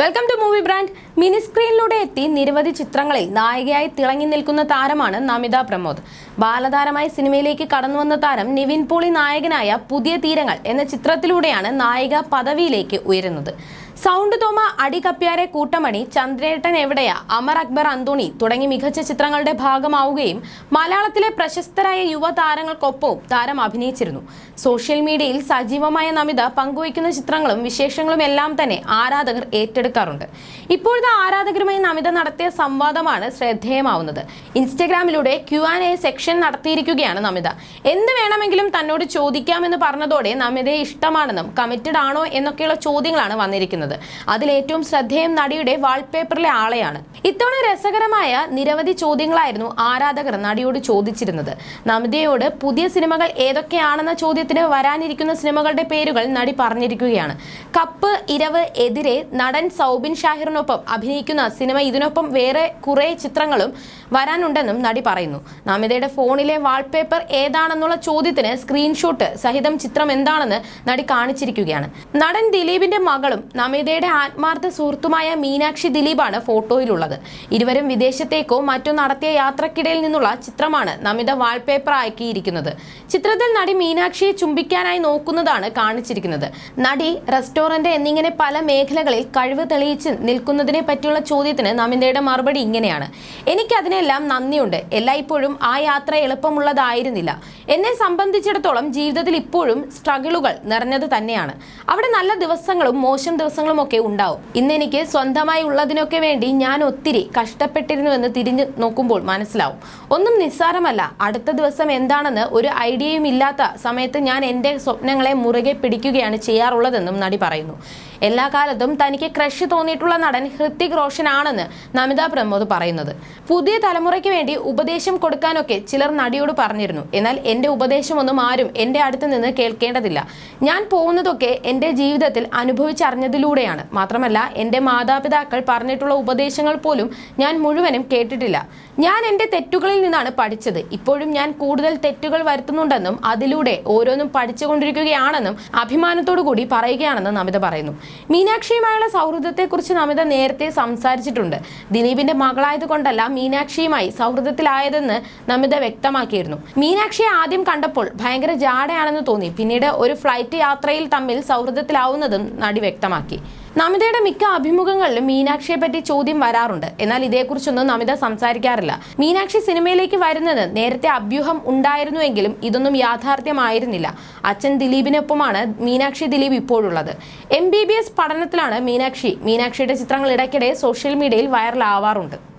Welcome to movie brand mini സ്ക്രീനിലൂടെ എത്തി നിരവധി ചിത്രങ്ങളിൽ നായികയായി തിളങ്ങി നിൽക്കുന്ന താരമാണ് നമിത പ്രമോദ്. ബാലതാരമായി സിനിമയിലേക്ക് കടന്നു വന്ന താരം നിവിൻ പോളി നായകനായ പുതിയ തീരങ്ങൾ എന്ന ചിത്രത്തിലൂടെയാണ് നായിക പദവിയിലേക്ക് ഉയരുന്നത്. സൗണ്ട് തോമ അടി കപ്പ്യാരെ കൂട്ടമണി ചന്ദ്രേട്ടൻ എവിടെയാ അമർ അക്ബർ അന്തോണി തുടങ്ങി മികച്ച ചിത്രങ്ങളുടെ ഭാഗമാവുകയും മലയാളത്തിലെ പ്രശസ്തരായ യുവതാരങ്ങൾക്കൊപ്പവും താരം അഭിനയിച്ചിരുന്നു. സോഷ്യൽ മീഡിയയിൽ സജീവമായ നമിത പങ്കുവയ്ക്കുന്ന ചിത്രങ്ങളും വിശേഷങ്ങളും എല്ലാം തന്നെ ആരാധകർ ഏറ്റെടുക്കാറുണ്ട്. ഇപ്പോഴത്തെ ആരാധകരുമായി നമിത നടത്തിയ സംവാദമാണ് ശ്രദ്ധേയമാവുന്നത്. ഇൻസ്റ്റഗ്രാമിലൂടെ ക്യു ആൻഡ് എ സെക്ഷൻ നടത്തിയിരിക്കുകയാണ് നമിത. എന്ത് വേണമെങ്കിലും തന്നോട് ചോദിക്കാമെന്ന് പറഞ്ഞതോടെ നമിതയെ ഇഷ്ടമാണെന്നും കമ്മിറ്റഡ് ആണോ എന്നൊക്കെയുള്ള ചോദ്യങ്ങളാണ് വന്നിരിക്കുന്നത്. അതിലേറ്റവും ശ്രദ്ധേയം നടിയുടെ വാൾപേപ്പറിലെ ആളെയാണ്. ഇത്തവണ രസകരമായ നിരവധി ചോദ്യങ്ങളായിരുന്നു ആരാധകർ നടിയോട് ചോദിച്ചിരുന്നത്. നമിതയോട് പുതിയ സിനിമകൾ ഏതൊക്കെയാണെന്ന ചോദ്യത്തിന് വരാനിരിക്കുന്ന സിനിമകളുടെ പേരുകൾ നടി പറഞ്ഞിരിക്കുകയാണ്. കപ്പ് ഇരവ് എതിരെ നടൻ സൗബിൻ ഷാഹിറിനൊപ്പം അഭിനയിക്കുന്ന സിനിമ ഇതിനൊപ്പം വേറെ കുറേ ചിത്രങ്ങളും വരാനുണ്ടെന്നും നടി പറയുന്നു. നമിതയുടെ ഫോണിലെ വാൾപേപ്പർ ഏതാണെന്നുള്ള ചോദ്യത്തിന് സ്ക്രീൻഷോട്ട് സഹിതം ചിത്രം എന്താണെന്ന് നടി കാണിച്ചിരിക്കുകയാണ്. നടൻ ദിലീപിന്റെ മകളും നമിതയുടെ ആത്മാർത്ഥ സുഹൃത്തുമായ മീനാക്ഷി ദിലീപാണ് ഫോട്ടോയിലുള്ളത്. ഇരുവരും വിദേശത്തേക്കോ മറ്റോ നടത്തിയ യാത്രക്കിടയിൽ നിന്നുള്ള ചിത്രമാണ് നമിത വാൾപേപ്പർ ആക്കിയിരിക്കുന്നത് ചിത്രത്തിൽ നടി മീനാക്ഷിയെ ചുംബിക്കാനായി നോക്കുന്നതാണ് കാണിച്ചിരിക്കുന്നത്. നടി റെസ്റ്റോറന്റ് എന്നിങ്ങനെ പല മേഖലകളിൽ കഴിവ് തെളിയിച്ച് നിൽക്കുന്നതിനെ പറ്റിയുള്ള ചോദ്യത്തിന് നമിതയുടെ മറുപടി ഇങ്ങനെയാണ്. എനിക്കതിനെല്ലാം നന്ദിയുണ്ട്. എല്ലായ്പ്പോഴും ആ യാത്ര എളുപ്പമുള്ളതായിരുന്നില്ല. എന്നെ സംബന്ധിച്ചിടത്തോളം ജീവിതത്തിൽ ഇപ്പോഴും സ്ട്രഗിളുകൾ നിറഞ്ഞത് തന്നെയാണ്. അവിടെ നല്ല ദിവസങ്ങളും മോശം ദിവസങ്ങളും ഒക്കെ ഉണ്ടാവും. ഇന്ന് എനിക്ക് സ്വന്തമായി ഉള്ളതിനൊക്കെ വേണ്ടി ഞാൻ ഒത്തിരി കഷ്ടപ്പെട്ടിരുന്നുവെന്ന് തിരിഞ്ഞു നോക്കുമ്പോൾ മനസ്സിലാവും. ഒന്നും നിസ്സാരമല്ല. അടുത്ത ദിവസം എന്താണെന്ന് ഒരു ഐഡിയയും ഇല്ലാത്ത സമയത്ത് ഞാൻ എന്റെ സ്വപ്നങ്ങളെ മുറുകെ പിടിക്കുകയാണ് ചെയ്യാറുള്ളതെന്നും നടി പറയുന്നു. എല്ലാ കാലത്തും തനിക്ക് ക്രഷ് തോന്നിയിട്ടുള്ള നടൻ ഹൃത്തിക് റോഷൻ ആണെന്ന് നമിത പ്രമോദ് പറയുന്നത്. പുതിയ തലമുറയ്ക്ക് വേണ്ടി ഉപദേശം കൊടുക്കാനൊക്കെ ചിലർ നടിയോട് പറഞ്ഞിരുന്നു. എന്നാൽ എന്റെ ഉപദേശമൊന്നും ആരും എന്റെ അടുത്ത് നിന്ന് കേൾക്കേണ്ടതില്ല. ഞാൻ പോകുന്നതൊക്കെ എന്റെ ജീവിതത്തിൽ അനുഭവിച്ചറിഞ്ഞതിലൂടെയാണ് മാത്രമല്ല എന്റെ മാതാപിതാക്കൾ പറഞ്ഞിട്ടുള്ള ഉപദേശങ്ങൾ പോലും ഞാൻ മുഴുവനും കേട്ടിട്ടില്ല. ഞാൻ എന്റെ തെറ്റുകളിൽ നിന്നാണ് പഠിച്ചത്. ഇപ്പോഴും ഞാൻ കൂടുതൽ തെറ്റുകൾ വരുത്തുന്നുണ്ടെന്നും അതിലൂടെ ഓരോന്നും പഠിച്ചുകൊണ്ടിരിക്കുകയാണെന്നും അഭിമാനത്തോടു കൂടി പറയുകയാണെന്ന് നമിത പറയുന്നു. മീനാക്ഷിയുമായുള്ള സൗഹൃദത്തെക്കുറിച്ച് നമിത നേരത്തെ സംസാരിച്ചിട്ടുണ്ട്. ദിലീപിന്റെ മകളായതുകൊണ്ടല്ല മീനാക്ഷിയുമായി സൗഹൃദത്തിലായതെന്ന് നമിത വ്യക്തമാക്കിയിരുന്നു. മീനാക്ഷിയെ ആദ്യം കണ്ടപ്പോൾ ഭയങ്കര ജാടയാണെന്ന് തോന്നി. പിന്നീട് ഒരു ഫ്ലൈറ്റ് യാത്രയിൽ തമ്മിൽ സൗഹൃദത്തിലാവുന്നതും നടി വ്യക്തമാക്കി. നമിതയുടെ മിക്ക അഭിമുഖങ്ങളിലും മീനാക്ഷിയെ പറ്റി ചോദ്യം വരാറുണ്ട്. എന്നാൽ ഇതേക്കുറിച്ചൊന്നും നമിത സംസാരിക്കാറില്ല. മീനാക്ഷി സിനിമയിലേക്ക് വരുന്നത് നേരത്തെ അഭ്യൂഹം ഉണ്ടായിരുന്നുവെങ്കിലും ഇതൊന്നും യാഥാർത്ഥ്യമായിരുന്നില്ല. അച്ഛൻ ദിലീപിനൊപ്പമാണ് മീനാക്ഷി ദിലീപ് ഇപ്പോഴുള്ളത്. എം ബി ബി എസ് പഠനത്തിലാണ് മീനാക്ഷി. മീനാക്ഷിയുടെ ചിത്രങ്ങൾ ഇടയ്ക്കിടെ സോഷ്യൽ മീഡിയയിൽ വൈറലാവാറുണ്ട്.